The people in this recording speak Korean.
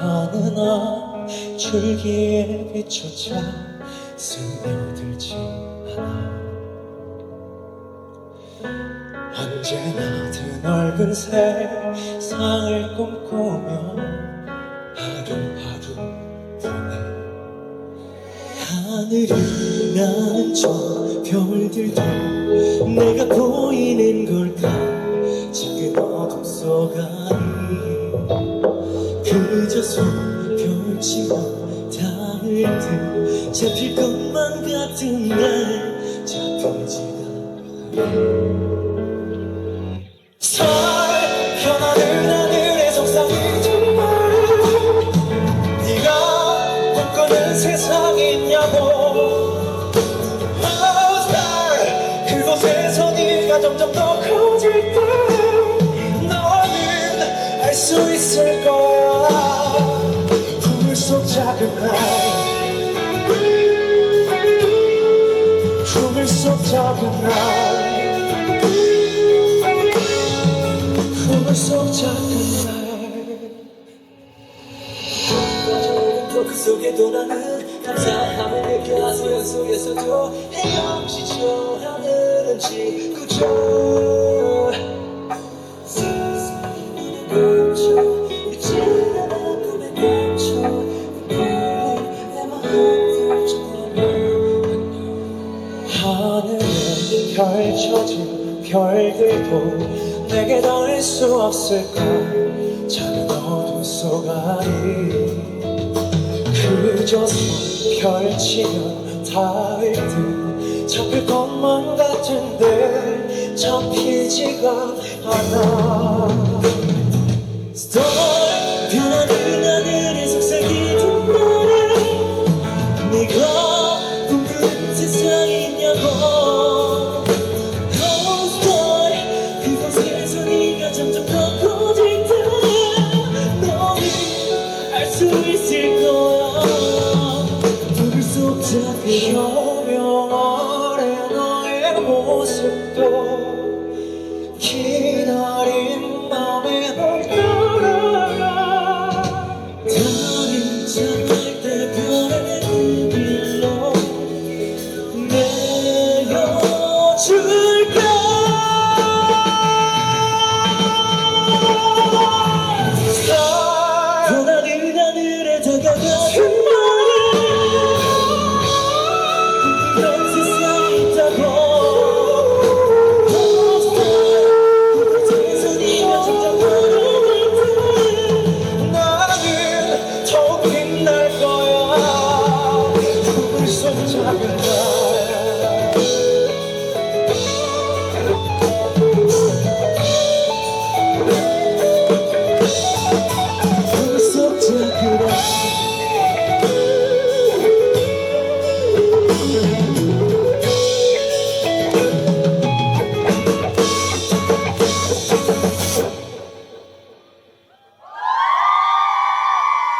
어느 날 줄기에 비춰져 스며들지 않아. 언제나 드넓은 세상을 꿈꾸며 하루하루 보내 하늘이 나는 저 별들도 내가 보이는 걸까 작은 어둠 속 아이. 그저 손펼치며 닿을 듯 잡힐 것만 같은데 잡히지가 살펴 점점 더 커질 때 너는 알 수 있을 거야. 불속 작은 날. 불속 작은 날. 불속 작은 날. 그 속에도 나는 감사함을 느껴. 소연 속에서도 헤엄치죠 하늘은 지 하늘에 펼쳐진 별들도 내게 닿을 수 없을까 작은 어둠 속 아이 그저 손 펼치면 닿을 듯 잡힐 것만 같은데 잡히지가 않아. Storm 변하는 하늘의 속삭이는 나를 네가 꿈꾸는 세상이 있냐고. Oh Storm 그곳에서 네가 점점 더 커질 때 너는 알 수 있을 거야. 불속 모습도 기다린 마음에 널따라가. 다른 잠들 때 별의 눈물로 내어주